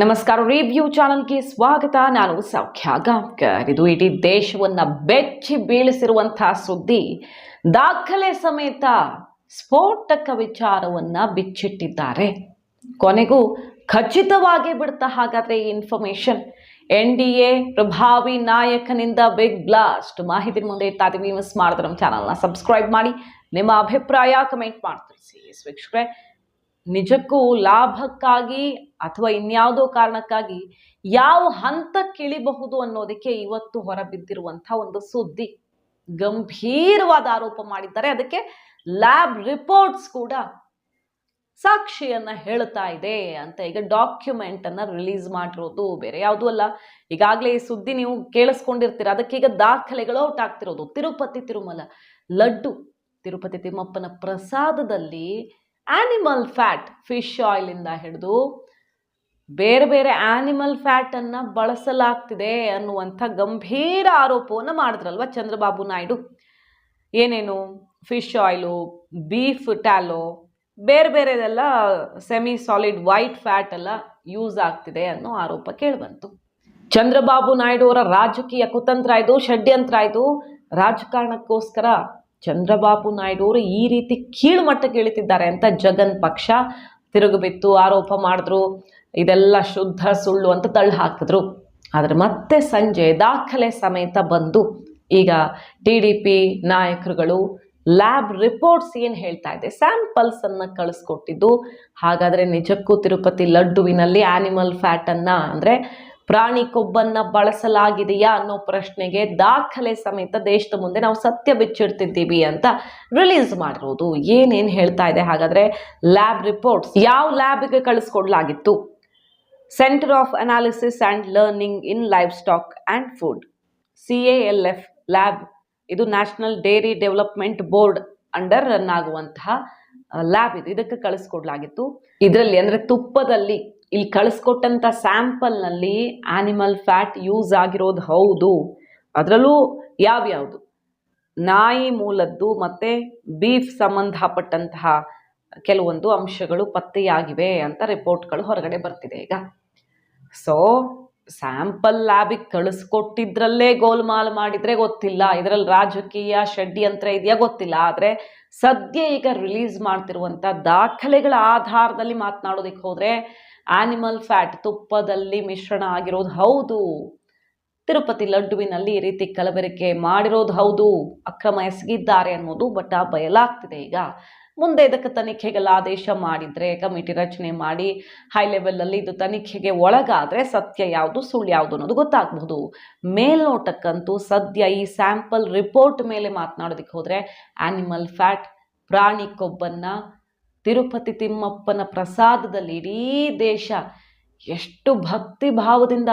ನಮಸ್ಕಾರ. ರಿವ್ಯೂ ಚಾನಲ್ಗೆ ಸ್ವಾಗತ. ನಾನು ಸೌಖ್ಯ ಗಾಂವ್ಕರ್. ಇದು ಇಡೀ ದೇಶವನ್ನ ಬೆಚ್ಚಿ ಬೀಳಿಸಿರುವಂತಹ ಸುದ್ದಿ. ದಾಖಲೆ ಸಮೇತ ಸ್ಫೋಟಕ ವಿಚಾರವನ್ನ ಬಿಚ್ಚಿಟ್ಟಿದ್ದಾರೆ. ಕೊನೆಗೂ ಖಚಿತವಾಗಿ ಬಿಡ್ತಾ ಹಾಗಾದ್ರೆ ಈ ಇನ್ಫಾರ್ಮೇಶನ್ ಎನ್ ಡಿ ಎ ಪ್ರಭಾವಿ ನಾಯಕನಿಂದ ಬಿಗ್ ಬ್ಲಾಸ್ಟ್ ಮಾಹಿತಿ ಮುಂದೆ ಇಡ್ತಾ ಮಿಸ್ ಮಾಡಿದ್ರೆ ನಮ್ಮ ಚಾನಲ್ನ ಸಬ್ಸ್ಕ್ರೈಬ್ ಮಾಡಿ. ನಿಮ್ಮ ಅಭಿಪ್ರಾಯ ಕಮೆಂಟ್ ಮಾಡಿ ತಿಳಿಸಿ ನಿಜಕ್ಕೂ ಲಾಭಕ್ಕಾಗಿ ಅಥವಾ ಇನ್ಯಾವುದೋ ಕಾರಣಕ್ಕಾಗಿ ಯಾವ ಹಂತಕ್ಕಿಳಿಬಹುದು ಅನ್ನೋದಕ್ಕೆ ಇವತ್ತು ಹೊರಬಿದ್ದಿರುವಂತಹ ಒಂದು ಸುದ್ದಿ. ಗಂಭೀರವಾದ ಆರೋಪ ಮಾಡಿದ್ದಾರೆ. ಅದಕ್ಕೆ ಲ್ಯಾಬ್ ರಿಪೋರ್ಟ್ಸ್ ಕೂಡ ಸಾಕ್ಷಿಯನ್ನ ಹೇಳ್ತಾ ಇದೆ ಅಂತ ಈಗ ಡಾಕ್ಯುಮೆಂಟ್ ಅನ್ನ ರಿಲೀಸ್ ಮಾಡಿರೋದು ಬೇರೆ ಯಾವುದೂ ಅಲ್ಲ. ಈಗಾಗಲೇ ಈ ಸುದ್ದಿ ನೀವು ಕೇಳಿಸ್ಕೊಂಡಿರ್ತೀರ. ಅದಕ್ಕೀಗ ದಾಖಲೆಗಳು ಔಟ್ ಆಗ್ತಿರೋದು. ತಿರುಪತಿ ತಿರುಮಲ ಲಡ್ಡು, ತಿರುಪತಿ ತಿಮ್ಮಪ್ಪನ ಪ್ರಸಾದದಲ್ಲಿ ಆನಿಮಲ್ ಫ್ಯಾಟ್ ಫಿಶ್ ಆಯಿಲಿಂದ ಹಿಡಿದು ಬೇರೆ ಬೇರೆ ಆನಿಮಲ್ ಫ್ಯಾಟನ್ನು ಬಳಸಲಾಗ್ತಿದೆ ಅನ್ನುವಂಥ ಗಂಭೀರ ಆರೋಪವನ್ನು ಮಾಡಿದ್ರಲ್ವ ಚಂದ್ರಬಾಬು ನಾಯ್ಡು. ಏನೇನು? ಫಿಶ್ ಆಯಿಲು ಬೀಫ್ ಟ್ಯಾಲೋ ಬೇರೆ ಬೇರೆದೆಲ್ಲ ಸೆಮಿ ಸಾಲಿಡ್ ವೈಟ್ ಫ್ಯಾಟ್ ಎಲ್ಲ ಯೂಸ್ ಆಗ್ತಿದೆ ಅನ್ನೋ ಆರೋಪ ಕೇಳಿಬಂತು. ಚಂದ್ರಬಾಬು ನಾಯ್ಡು ಅವರ ರಾಜಕೀಯ ಕುತಂತ್ರ ಇದು, ಷಡ್ಯಂತ್ರ ಇದು. ರಾಜಕಾರಣಕ್ಕೋಸ್ಕರ ಚಂದ್ರಬಾಬು ನಾಯ್ಡು ಅವರು ಈ ರೀತಿ ಕೀಳು ಮಟ್ಟಕ್ಕೆ ಇಳಿತಿದ್ದಾರೆ ಅಂತ ಜಗನ್ ಪಕ್ಷ ತಿರುಗುಬಿತ್ತು ಆರೋಪ ಮಾಡಿದ್ರು. ಇದೆಲ್ಲ ಶುದ್ಧ ಸುಳ್ಳು ಅಂತ ತಳ್ಳು ಹಾಕಿದ್ರು. ಆದರೆ ಮತ್ತೆ ಸಂಜೆ ದಾಖಲೆ ಸಮೇತ ಬಂದು ಈಗ ಟಿ ಡಿ ಪಿ ನಾಯಕರುಗಳು ಲ್ಯಾಬ್ ರಿಪೋರ್ಟ್ಸ್ ಏನು ಹೇಳ್ತಾ ಇದೆ ಸ್ಯಾಂಪಲ್ಸನ್ನು ಕಳಿಸ್ಕೊಟ್ಟಿದ್ದು. ಹಾಗಾದರೆ ನಿಜಕ್ಕೂ ತಿರುಪತಿ ಲಡ್ಡುವಿನಲ್ಲಿ ಆ್ಯನಿಮಲ್ ಫ್ಯಾಟನ್ನು ಅಂದರೆ ಪ್ರಾಣಿ ಕೊಬ್ಬನ್ನ ಬಳಸಲಾಗಿದೆಯಾ ಅನ್ನೋ ಪ್ರಶ್ನೆಗೆ ದಾಖಲೆ ಸಮೇತ ದೇಶದ ಮುಂದೆ ನಾವು ಸತ್ಯ ಬಿಚ್ಚಿಡ್ತಿದ್ದೀವಿ ಅಂತ ರಿಲೀಸ್ ಮಾಡಿರೋದು ಏನೇನು ಹೇಳ್ತಾ ಇದೆ? ಹಾಗಾದರೆ ಲ್ಯಾಬ್ ರಿಪೋರ್ಟ್ಸ್ ಯಾವ ಲ್ಯಾಬ್ಗೆ ಕಳಿಸ್ಕೊಡ್ಲಾಗಿತ್ತು? Centre of analysis and learning in livestock and food, C A L F lab. ಇದು national dairy development board under run ಆಗುವಂತಹ ಲ್ಯಾಬ್ ಇದು. ಇದಕ್ಕೆ ಕಳಿಸ್ಕೊಡ್ಲಾಗಿತ್ತು. ಇದರಲ್ಲಿ ಅಂದರೆ ತುಪ್ಪದಲ್ಲಿ ಇಲ್ಲಿ ಕಳಿಸ್ಕೊಟ್ಟಂಥ ಸ್ಯಾಂಪಲ್ನಲ್ಲಿ ಆನಿಮಲ್ ಫ್ಯಾಟ್ ಯೂಸ್ ಆಗಿರೋದು ಹೌದು. ಅದರಲ್ಲೂ ಯಾವ್ಯಾವುದು? ನಾಯಿ ಮೂಲದ್ದು ಮತ್ತು ಬೀಫ್ ಸಂಬಂಧಪಟ್ಟಂತಹ ಕೆಲವೊಂದು ಅಂಶಗಳು ಪತ್ತೆಯಾಗಿವೆ ಅಂತ ರಿಪೋರ್ಟ್ಗಳು ಹೊರಗಡೆ ಬರ್ತಿದೆ ಈಗ. ಸೊ ಸ್ಯಾಂಪಲ್ ಲ್ಯಾಬಿಗೆ ಕಳಿಸ್ಕೊಟ್ಟಿದ್ರಲ್ಲೇ ಗೋಲ್ಮಾಲ್ ಮಾಡಿದರೆ ಗೊತ್ತಿಲ್ಲ. ಇದರಲ್ಲಿ ರಾಜಕೀಯ ಷಡ್ಯಂತ್ರ ಇದೆಯಾ ಗೊತ್ತಿಲ್ಲ. ಆದರೆ ಸದ್ಯ ಈಗ ರಿಲೀಸ್ ಮಾಡ್ತಿರುವಂಥ ದಾಖಲೆಗಳ ಆಧಾರದಲ್ಲಿ ಮಾತನಾಡೋದಕ್ಕೆ ಹೋದರೆ ಆನಿಮಲ್ ಫ್ಯಾಟ್ ತುಪ್ಪದಲ್ಲಿ ಮಿಶ್ರಣ ಆಗಿರೋದು ಹೌದು. ತಿರುಪತಿ ಲಡ್ಡುವಿನಲ್ಲಿ ಈ ರೀತಿ ಕಲಬೆರಕೆ ಮಾಡಿರೋದು ಹೌದು. ಅಕ್ರಮ ಎಸಗಿದ್ದಾರೆ ಅನ್ನೋದು ಬಟ್ ಬಯಲಾಗ್ತಿದೆ ಈಗ. ಮುಂದೆ ಇದಕ್ಕೆ ತನಿಖೆಗೆಲ್ಲ ಆದೇಶ ಮಾಡಿದರೆ ಕಮಿಟಿ ರಚನೆ ಮಾಡಿ ಹೈ ಲೆವೆಲಲ್ಲಿ ಇದು ತನಿಖೆಗೆ ಒಳಗಾದರೆ ಸತ್ಯ ಯಾವುದು, ಸುಳ್ಳು ಯಾವುದು ಅನ್ನೋದು ಗೊತ್ತಾಗಬಹುದು. ಮೇಲ್ನೋಟಕ್ಕಂತೂ ಸದ್ಯ ಈ ಸ್ಯಾಂಪಲ್ ರಿಪೋರ್ಟ್ ಮೇಲೆ ಮಾತನಾಡೋದಕ್ಕೆ ಹೋದರೆ ಆನಿಮಲ್ ಫ್ಯಾಟ್ ಪ್ರಾಣಿ ಕೊಬ್ಬನ್ನು ತಿರುಪತಿ ತಿಮ್ಮಪ್ಪನ ಪ್ರಸಾದದಲ್ಲಿ ಇಡೀ ದೇಶ ಎಷ್ಟು ಭಕ್ತಿ ಭಾವದಿಂದ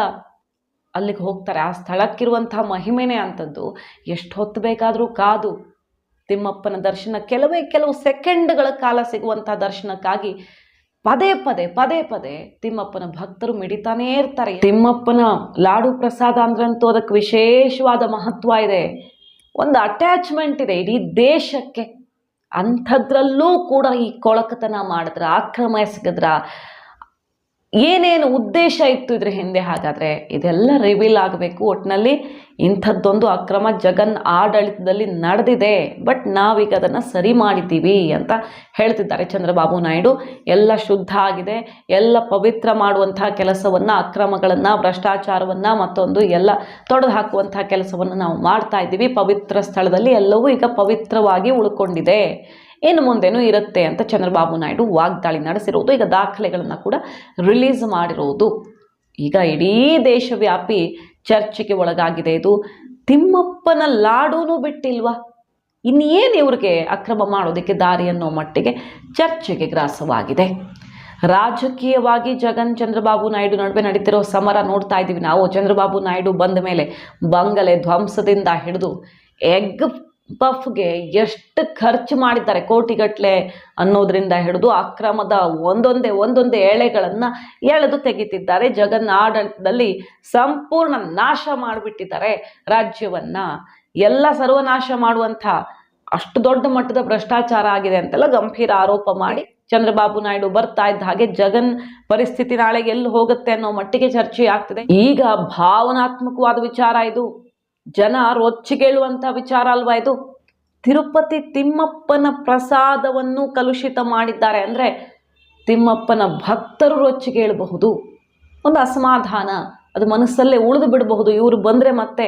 ಅಲ್ಲಿಗೆ ಹೋಗ್ತಾರೆ. ಆ ಸ್ಥಳಕ್ಕಿರುವಂತಹ ಮಹಿಮೆನೇ ಅಂಥದ್ದು. ಎಷ್ಟು ಹೊತ್ತು ಬೇಕಾದರೂ ಕಾದು ತಿಮ್ಮಪ್ಪನ ದರ್ಶನ, ಕೆಲವೇ ಕೆಲವು ಸೆಕೆಂಡ್ಗಳ ಕಾಲ ಸಿಗುವಂಥ ದರ್ಶನಕ್ಕಾಗಿ ಪದೇ ಪದೇ ಪದೇ ಪದೇ ತಿಮ್ಮಪ್ಪನ ಭಕ್ತರು ಮಿಡಿತಾನೇ ಇರ್ತಾರೆ. ತಿಮ್ಮಪ್ಪನ ಲಾಡು ಪ್ರಸಾದ ಅಂದ್ರಂತೂ ಅದಕ್ಕೆ ವಿಶೇಷವಾದ ಮಹತ್ವ ಇದೆ. ಒಂದು ಅಟ್ಯಾಚ್ಮೆಂಟ್ ಇದೆ. ಇಡೀ ದೇಶಕ್ಕೆ ಅಂಥದ್ರಲ್ಲೂ ಕೂಡ ಈ ಕೊಳಕತನ ಮಾಡಿದ್ರ ಆಕ್ರಮ ಎಸಗಿದ್ರ ಏನೇನು ಉದ್ದೇಶ ಇತ್ತು ಇದ್ರ ಹಿಂದೆ ಹಾಗಾದರೆ ಇದೆಲ್ಲ ರಿವೀಲ್ ಆಗಬೇಕು. ಒಟ್ಟಿನಲ್ಲಿ ಇಂಥದ್ದೊಂದು ಅಕ್ರಮ ಜಗನ್ ಆಡಳಿತದಲ್ಲಿ ನಡೆದಿದೆ. ಬಟ್ ನಾವೀಗ ಅದನ್ನು ಸರಿ ಮಾಡಿದ್ದೀವಿ ಅಂತ ಹೇಳ್ತಿದ್ದಾರೆ ಚಂದ್ರಬಾಬು ನಾಯ್ಡು. ಎಲ್ಲ ಶುದ್ಧ ಆಗಿದೆ. ಎಲ್ಲ ಪವಿತ್ರ ಮಾಡುವಂತಹ ಕೆಲಸವನ್ನು, ಅಕ್ರಮಗಳನ್ನು, ಭ್ರಷ್ಟಾಚಾರವನ್ನು ಮತ್ತೊಂದು ಎಲ್ಲ ತೊಡೆದು ಹಾಕುವಂತಹ ಕೆಲಸವನ್ನು ನಾವು ಮಾಡ್ತಾ ಇದ್ದೀವಿ. ಪವಿತ್ರ ಸ್ಥಳದಲ್ಲಿ ಎಲ್ಲವೂ ಈಗ ಪವಿತ್ರವಾಗಿ ಉಳ್ಕೊಂಡಿದೆ. ಇನ್ನು ಮುಂದೇನು ಇರುತ್ತೆ ಅಂತ ಚಂದ್ರಬಾಬು ನಾಯ್ಡು ವಾಗ್ದಾಳಿ ನಡೆಸಿರೋದು, ಈಗ ದಾಖಲೆಗಳನ್ನು ಕೂಡ ರಿಲೀಸ್ ಮಾಡಿರೋದು. ಈಗ ಇಡೀ ದೇಶವ್ಯಾಪಿ ಚರ್ಚೆಗೆ ಒಳಗಾಗಿದೆ ಇದು. ತಿಮ್ಮಪ್ಪನ ಲಾಡೂನು ಬಿಟ್ಟಿಲ್ವಾ? ಇನ್ನೇನು ಇವ್ರಿಗೆ ಅಕ್ರಮ ಮಾಡೋದಕ್ಕೆ ದಾರಿ ಅನ್ನೋ ಮಟ್ಟಿಗೆ ಚರ್ಚೆಗೆ ಗ್ರಾಸವಾಗಿದೆ. ರಾಜಕೀಯವಾಗಿ ಜಗನ್ ಚಂದ್ರಬಾಬು ನಾಯ್ಡು ನಡುವೆ ನಡೀತಿರೋ ಸಮರ ನೋಡ್ತಾ ಇದ್ದೀವಿ ನಾವು. ಚಂದ್ರಬಾಬು ನಾಯ್ಡು ಬಂದ ಮೇಲೆ ಬಂಗಲೆ ಧ್ವಂಸದಿಂದ ಹಿಡಿದು, ಎಗ್ ಪಫ್ಗೆ ಎಷ್ಟು ಖರ್ಚು ಮಾಡಿದ್ದಾರೆ ಕೋಟಿಗಟ್ಟಲೆ ಅನ್ನೋದ್ರಿಂದ ಹಿಡಿದು ಅಕ್ರಮದ ಒಂದೊಂದೇ ಒಂದೊಂದೇ ಎಳೆಗಳನ್ನು ಎಳೆದು ತೆಗಿತಿದ್ದಾರೆ. ಜಗನ್ ಆಡಳಿತದಲ್ಲಿ ಸಂಪೂರ್ಣ ನಾಶ ಮಾಡಿಬಿಟ್ಟಿದ್ದಾರೆ ರಾಜ್ಯವನ್ನು. ಎಲ್ಲ ಸರ್ವನಾಶ ಮಾಡುವಂಥ ಅಷ್ಟು ದೊಡ್ಡ ಮಟ್ಟದ ಭ್ರಷ್ಟಾಚಾರ ಆಗಿದೆ ಅಂತೆಲ್ಲ ಗಂಭೀರ ಆರೋಪ ಮಾಡಿ ಚಂದ್ರಬಾಬು ನಾಯ್ಡು ಬರ್ತಾ ಇದ್ದ ಹಾಗೆ ಜಗನ್ ಪರಿಸ್ಥಿತಿ ನಾಳೆಗೆ ಎಲ್ಲಿ ಹೋಗುತ್ತೆ ಅನ್ನೋ ಮಟ್ಟಿಗೆ ಚರ್ಚೆ ಆಗ್ತದೆ ಈಗ ಭಾವನಾತ್ಮಕವಾದ ವಿಚಾರ ಇದು. ಜನ ರೊಚ್ಚಿಗೇಳುವಂತ ವಿಚಾರ ಅಲ್ವಾ ಇದು? ತಿರುಪತಿ ತಿಮ್ಮಪ್ಪನ ಪ್ರಸಾದವನ್ನು ಕಲುಷಿತ ಮಾಡಿದ್ದಾರೆ ಅಂದ್ರೆ ತಿಮ್ಮಪ್ಪನ ಭಕ್ತರು ರೊಚ್ಚಿಗೇಳಬಹುದು ಒಂದು ಅಸಮಾಧಾನ, ಅದು ಮನಸ್ಸಲ್ಲೇ ಉಳಿದು ಬಿಡಬಹುದು. ಇವರು ಬಂದ್ರೆ ಮತ್ತೆ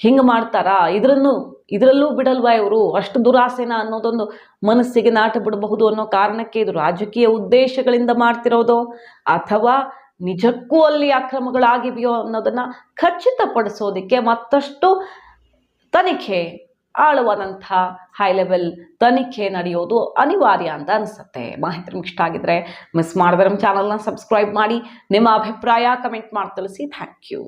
ಹಿಂಗೆ ಮಾಡ್ತಾರಾ? ಇದರನ್ನು, ಇದರಲ್ಲೂ ಬಿಡಲ್ವಾ ಇವರು? ಅಷ್ಟು ದುರಾಸೆನ ಅನ್ನೋದೊಂದು ಮನಸ್ಸಿಗೆ ನಾಟ ಬಿಡಬಹುದು ಅನ್ನೋ ಕಾರಣಕ್ಕೆ ಇದು ರಾಜಕೀಯ ಉದ್ದೇಶಗಳಿಂದ ಮಾಡ್ತಿರೋದೋ? ಅಥವಾ ನಿಜಕ್ಕೂ ಅಲ್ಲಿ ಅಕ್ರಮಗಳಾಗಿವೆಯೋ ಅನ್ನೋದನ್ನ ಖಚಿತಪಡಿಸೋದಕ್ಕೆ ಮತ್ತಷ್ಟು ತನಿಖೆ ಆಳವಾದಂಥ ಹೈ ಲೆವೆಲ್ ತನಿಖೆ ನಡೆಯೋದು ಅನಿವಾರ್ಯ ಅಂತ ಅನಿಸುತ್ತೆ. ಮಾಹಿತಿ ನಿಮ್ಗೆ ಇಷ್ಟ ಆಗಿದ್ರೆ ಮಿಸ್ ಮಾಡಿದ್ರೆ ನಮ್ಮ ಚಾನಲ್ನ ಸಬ್ಸ್ಕ್ರೈಬ್ ಮಾಡಿ. ನಿಮ್ಮ ಅಭಿಪ್ರಾಯ ಕಮೆಂಟ್ ಮಾಡಿ ತಿಳಿಸಿ. Thank you